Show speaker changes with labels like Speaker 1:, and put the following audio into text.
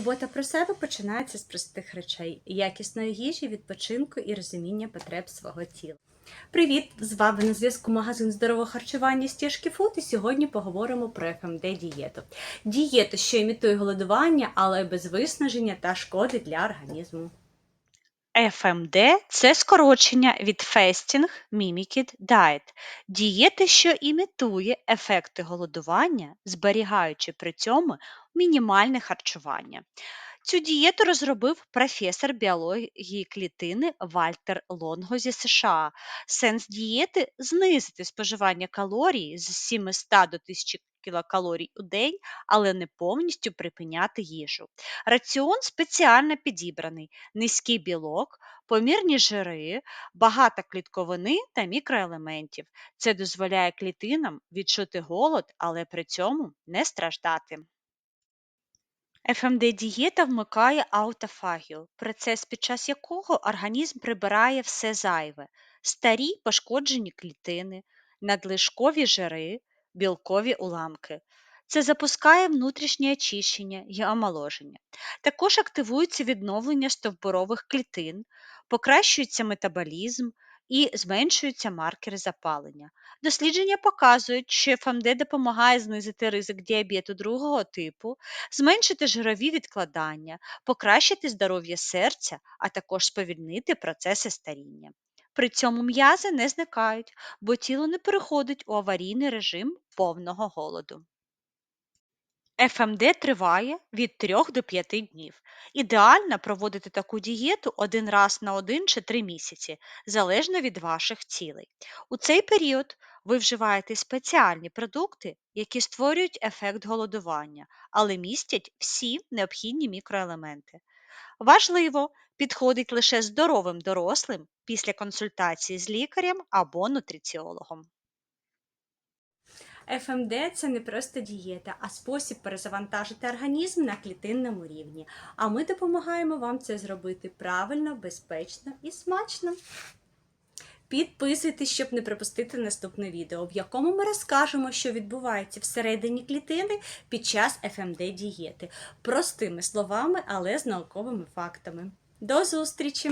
Speaker 1: Турбота про себе починається з простих речей: якісної їжі, відпочинку і розуміння потреб свого тіла. Привіт! З вами на зв'язку магазин здорового харчування Стіжки Фуд, і сьогодні поговоримо про ФМД дієту. Дієту, що імітує голодування, але без виснаження та шкоди для організму.
Speaker 2: FMD – це скорочення від Fasting Mimicked Diet – дієти, що імітує ефекти голодування, зберігаючи при цьому мінімальне харчування. Цю дієту розробив професор біології клітини Вальтер Лонго зі США. Сенс дієти знизити споживання калорій з 700 до 1000 кілокалорій у день, але не повністю припиняти їжу. Раціон спеціально підібраний, низький білок, помірні жири, багато клітковини та мікроелементів. Це дозволяє клітинам відчути голод, але при цьому не страждати. ФМД-дієта вмикає аутофагію, процес, під час якого організм прибирає все зайве, старі пошкоджені клітини, надлишкові жири, білкові уламки. Це запускає внутрішнє очищення і омоложення. Також активується відновлення стовбурових клітин, покращується метаболізм і зменшуються маркери запалення. Дослідження показують, що ФМД допомагає знизити ризик діабету другого типу, зменшити жирові відкладання, покращити здоров'я серця, а також сповільнити процеси старіння. При цьому м'язи не зникають, бо тіло не переходить у аварійний режим повного голоду. ФМД триває від 3 до 5 днів. Ідеально проводити таку дієту один раз на 1 чи 3 місяці, залежно від ваших цілей. У цей період ви вживаєте спеціальні продукти, які створюють ефект голодування, але містять всі необхідні мікроелементи. Важливо, підходить лише здоровим дорослим після консультації з лікарем або нутриціологом.
Speaker 1: ФМД це не просто дієта, а спосіб перезавантажити організм на клітинному рівні. А ми допомагаємо вам це зробити правильно, безпечно і смачно. Підписуйтесь, щоб не пропустити наступне відео, в якому ми розкажемо, що відбувається всередині клітини під час ФМД дієти. Простими словами, але з науковими фактами. До зустрічі!